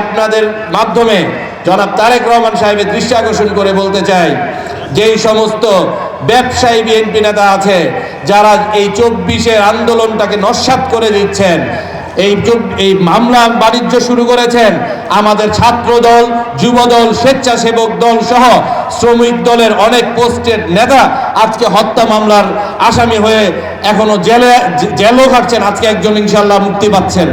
আপনাদের মাধ্যমে জনাব তারেক রহমান সাহেবের দৃষ্টি আকর্ষণ করে বলতে চাই, যেই সমস্ত ব্যবসায়ী বিএনপি নেতা আছে, যারা এই চব্বিশের আন্দোলনটাকে নস্বাত করে দিচ্ছেন, এই এই মামলা বাণিজ্য শুরু করেছেন, আমাদের ছাত্র দল, যুব দল, স্বেচ্ছাসেবক দল সহ শ্রমিক দলের অনেক পোস্টের নেতা আজকে হত্যা মামলার আসামি হয়ে এখনও জেলে, জেলও খাটছেন। আজকে একজন ইনশাল্লাহ মুক্তি পাচ্ছেন।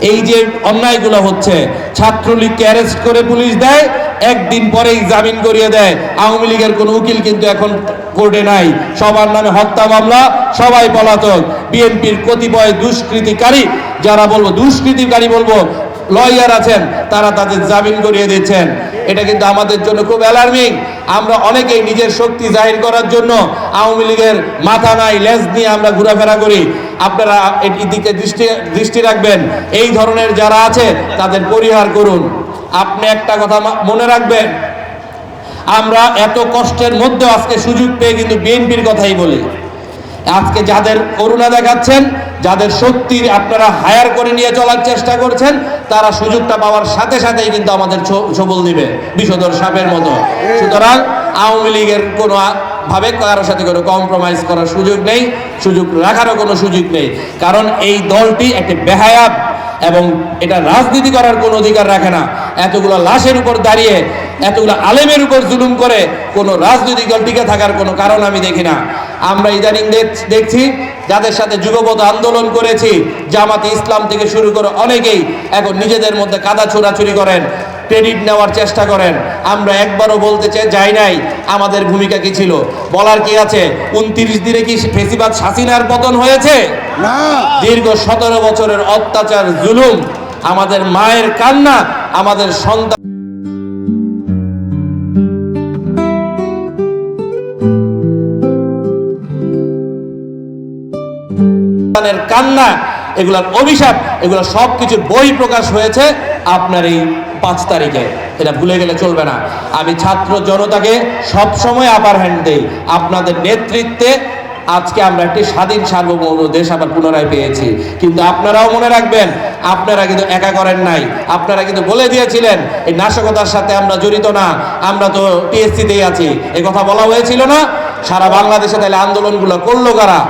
এই যে অন্যায়গুলো হচ্ছে, ছাত্রলীগকে অ্যারেস্ট করে পুলিশ দেয়, একদিন পরেই জামিন করিয়ে দেয়। আওয়ামী লীগের কোনো উকিল কিন্তু এখন কোর্টে নাই। সবার নামে হত্যা মামলা, সবাই পলাতক। বিএনপির কতিপয় দুষ্কৃতিকারী, যারা বলব, দুষ্কৃতিকারী বলব লয়ার আছেন, তারা তাদের জামিন করিয়ে দিচ্ছেন। এটা কিন্তু আমাদের জন্য খুব অ্যালার্মিং আমরা অনেকেই নিজের শক্তি জাহির করার জন্য আওয়ামী লীগের মাথা নাই, লেজ নিয়ে আমরা ঘোরাফেরা করি। আপনারা এটির দিকে দৃষ্টি দৃষ্টি রাখবেন। এই ধরনের যারা আছে, তাদের পরিহার করুন। আপনি একটা কথা মনে রাখবেন, আমরা এত কষ্টের মধ্যে আজকে সুযোগ পেয়ে কিন্তু বিএনপির কথাই বলি। আজকে যাদের করুণা দেখাচ্ছেন যাদের শক্তি আপনারা হায়ার করে নিয়ে চলার চেষ্টা করছেন, তারা সুযোগটা পাওয়ার সাথে সাথেই কিন্তু আমাদের সবল দিবে বিষধর সাপের মতো। সুতরাং আওয়ামী লীগের কোনো ভাবে কারোর সাথে কোনো কম্প্রোমাইজ করার সুযোগ নেই, সুযোগ রাখারও কোনো সুযোগ নেই। কারণ এই দলটি একটি বেহায়াত এবং এটা রাজনীতি করার কোনো অধিকার রাখে না। এতগুলো লাশের উপর দাঁড়িয়ে এতগুলো আলেমের উপর জুলুম করে কোনো রাজনৈতিক দল টিকে থাকার কোনো কারণ আমি দেখি না। আমরা ইদানিং দেখছি যাদের সাথে যুগপথ আন্দোলন করেছি জামাতে ইসলাম থেকে শুরু করে অনেকেই এখন নিজেদের মধ্যে কাদা ছোড়াছুরি করেন ক্রেডিট নেওয়ার চেষ্টা করেন। আমরা একবারও বলতে চাই যাই নাই আমাদের ভূমিকা কি ছিল। বলার কি আছে? উনত্রিশ দিনে কি ফেসিবাদ হাসিনার পতন হয়েছে? না। দীর্ঘ সতেরো বছরের অত্যাচার জুলুম আমাদের মায়ের কান্না আমাদের সন্তান সন্তানের কান্না, এগুলার অভিশাপ, এগুলো সব কিছুর বই প্রকাশ হয়েছে আপনার এই পাঁচ তারিখে। এটা ভুলে গেলে চলবে না। আমি ছাত্র জনতাকে সব সময় আপার হ্যান্ড দেই। আপনাদের নেতৃত্বে আজকে আমরা একটি স্বাধীন সার্বভৌম দেশ আবার পুনরায় পেয়েছি। কিন্তু আপনারাও মনে রাখবেন, আপনারা কিন্তু একা করেন নাই। আপনারা কিন্তু বলে দিয়েছিলেন, এই নাশকতার সাথে আমরা জড়িত না। আমরা তো টিএসসিতেই আছি। এই কথা বলা হয়েছিল না? সারা বাংলাদেশে তাহলে আন্দোলনগুলো করল কারা?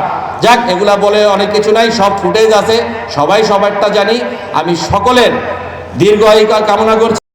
যাক, এগুলা বলে অনেক কিছু নাই, সব ফুটেজ আছে। সবাই সবারটা জানি। আমি সকলের দীর্ঘ কামনা করছি।